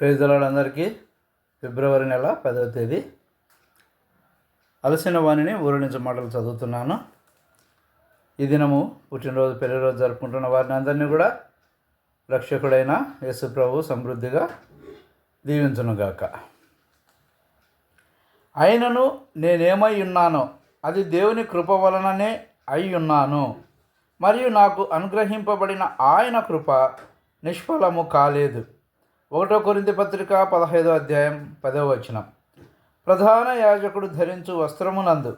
ప్రేజలాడందరికీ ఫిబ్రవరి నెల పదవ తేదీ. అలసిన వాణిని ఊరి నుంచి మాటలు చదువుతున్నాను. ఈ దినము పుట్టినరోజు పెళ్ళిరోజు జరుపుకుంటున్న వారిని అందరినీ కూడా రక్షకుడైన యేసు ప్రభు సమృద్ధిగా దీవించునుగాక అయినను నేనేమై ఉన్నానో అది దేవుని కృప వలననే అయి ఉన్నాను. మరియు నాకు అనుగ్రహింపబడిన ఆయన కృప నిష్ఫలము కాలేదు. ఒకటో కొరింది పత్రిక పదహైదో అధ్యాయం పదవ వచనం. ప్రధాన యాజకుడు ధరించు వస్త్రమునందు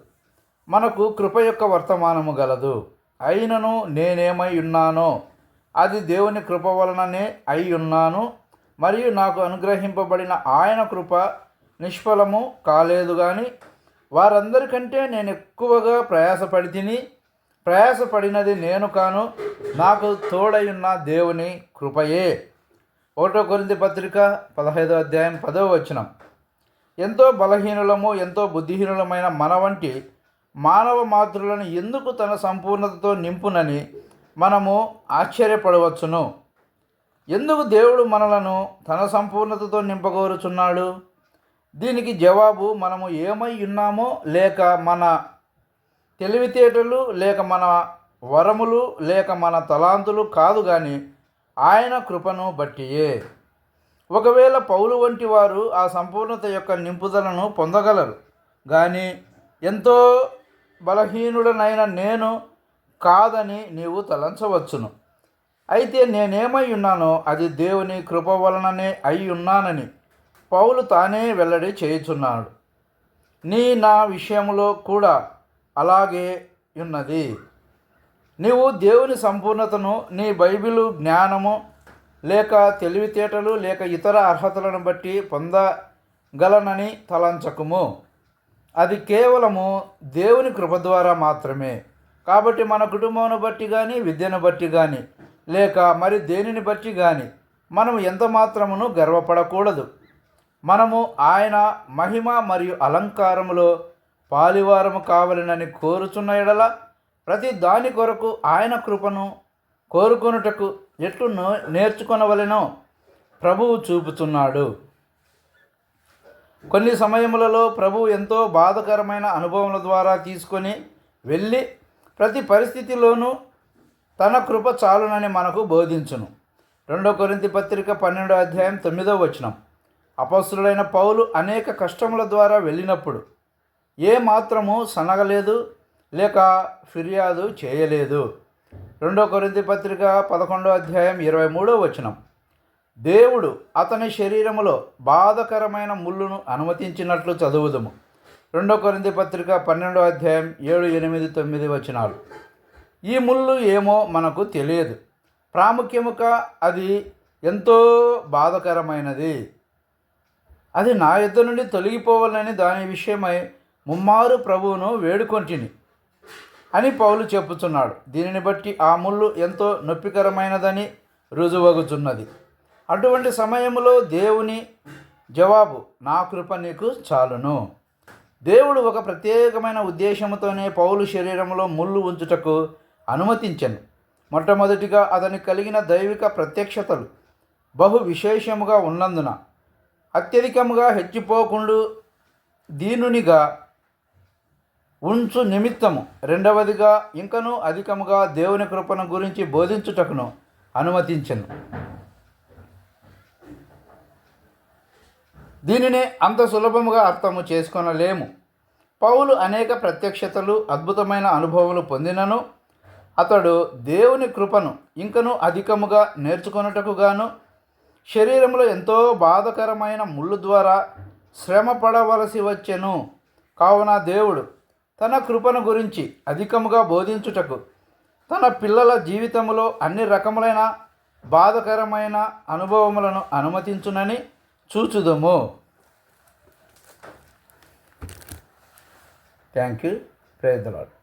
మనకు కృప యొక్క వర్తమానము గలదు. అయినను నేనేమై ఉన్నానో అది దేవుని కృప వలననే అయి ఉన్నాను. మరియు నాకు అనుగ్రహింపబడిన ఆయన కృప నిష్ఫలము కాలేదు కానీ వారందరికంటే నేను ఎక్కువగా ప్రయాసపడి తిని ప్రయాసపడినది నేను కాను నాకు తోడయున్న దేవుని కృపయే. ఒకటో కొరింది పత్రిక పదహైదో అధ్యాయం పదవ వచనం. ఎంతో బలహీనులము ఎంతో బుద్ధిహీనులమైన మన వంటి మానవ మాతృలను ఎందుకు తన సంపూర్ణతతో నింపునని మనము ఆశ్చర్యపడవచ్చును? ఎందుకు దేవుడు మనలను తన సంపూర్ణతతో నింపగోరుచున్నాడు? దీనికి జవాబు మనము ఏమై ఉన్నామో లేక మన తెలివితేటలు లేక మన వరములు లేక మన తలాంతులు కాదు కానీ ఆయన కృపను బట్టియే. ఒకవేళ పౌలు వంటి వారు ఆ సంపూర్ణత యొక్క నింపుదలను పొందగలరు. కానీ ఎంతో బలహీనుడనైన నేను కాదని నీవు తలంచవచ్చును. అయితే నేనేమై ఉన్నానో అది దేవుని కృప వలననే అయి ఉన్నానని పౌలు తానే వెల్లడి చేయుచున్నాడు. నీ నా విషయంలో కూడా అలాగే ఉన్నది. నీవు దేవుని సంపూర్ణతను నీ బైబిలు జ్ఞానము లేక తెలివితేటలు లేక ఇతర అర్హతలను బట్టి పొందగలనని తలంచకుము. అది కేవలము దేవుని కృప ద్వారా మాత్రమే. కాబట్టి మన కుటుంబాన్ని బట్టి కానీ విద్యను బట్టి కానీ లేక మరి దేనిని బట్టి కానీ మనం ఎంత మాత్రమును గర్వపడకూడదు. మనము ఆయన మహిమ మరియు అలంకారములో పాలివారము కావాలనని కోరుచున్న ఎడల ప్రతి దాని కొరకు ఆయన కృపను కోరుకొనుటకు ఎట్లు నేర్చుకొనవలెనో ప్రభువు చూపుతున్నాడు. కొన్ని సమయములలో ప్రభు ఎంతో బాధకరమైన అనుభవముల ద్వారా తీసుకొని వెళ్ళి ప్రతి పరిస్థితిలోనూ తన కృప చాలునని మనకు బోధించును. రెండో కొరింతి పత్రిక పన్నెండో అధ్యాయం తొమ్మిదో వచనం. అపస్తుడైన పౌలు అనేక కష్టముల ద్వారా వెళ్ళినప్పుడు ఏ మాత్రము సనగలేదు లేక ఫిర్యాదు చేయలేదు. రెండో కొరింది పత్రిక పదకొండో అధ్యాయం ఇరవై మూడో వచనం. దేవుడు అతని శరీరములో బాధకరమైన ముళ్ళును అనుమతించినట్లు చదువుదము. రెండో కొరింది పత్రిక పన్నెండో అధ్యాయం ఏడు ఎనిమిది తొమ్మిది వచనాలు. ఈ ముళ్ళు ఏమో మనకు తెలియదు. ప్రాముఖ్యముగా అది ఎంతో బాధకరమైనది. అది నా యుద్ధ నుండి తొలగిపోవాలని దాని విషయమై ముమ్మారు ప్రభువును వేడుకొంటిని. అని పౌలు చెప్పుచున్నాడు. దీనిని బట్టి ఆ ముళ్ళు ఎంతో నొప్పికరమైనదని రుజువగుచున్నది. అటువంటి సమయంలో దేవుని జవాబు నా కృప నీకు చాలును. దేవుడు ఒక ప్రత్యేకమైన ఉద్దేశంతోనే పౌలు శరీరంలో ముళ్ళు ఉంచుటకు అనుమతించను. మొట్టమొదటిగా అతని కలిగిన దైవిక ప్రత్యక్షతలు బహు విశేషముగా ఉన్నందున అత్యధికముగా హెచ్చిపోకుండా దీనునిగా ఉంచు నిమిత్తము. రెండవదిగా ఇంకనూ అధికముగా దేవుని కృపను గురించి బోధించుటకును అనుమతించను. దీనినే అంత సులభముగా అర్థము చేసుకొనలేము. పౌలు అనేక ప్రత్యక్షతలు అద్భుతమైన అనుభవములు పొందినను. అతడు దేవుని కృపను ఇంకనూ అధికముగా నేర్చుకొనుటకు గాను శరీరంలో ఎంతో బాధకరమైన ముళ్ళు ద్వారా శ్రమ పడవలసి వచ్చెను. కావున దేవుడు తన కృపను గురించి అధికముగా బోధించుటకు తన పిల్లల జీవితంలో అన్ని రకములైన బాధకరమైన అనుభవములను అనుమతించునని చూచుదము. Thank you ప్రేదలాడు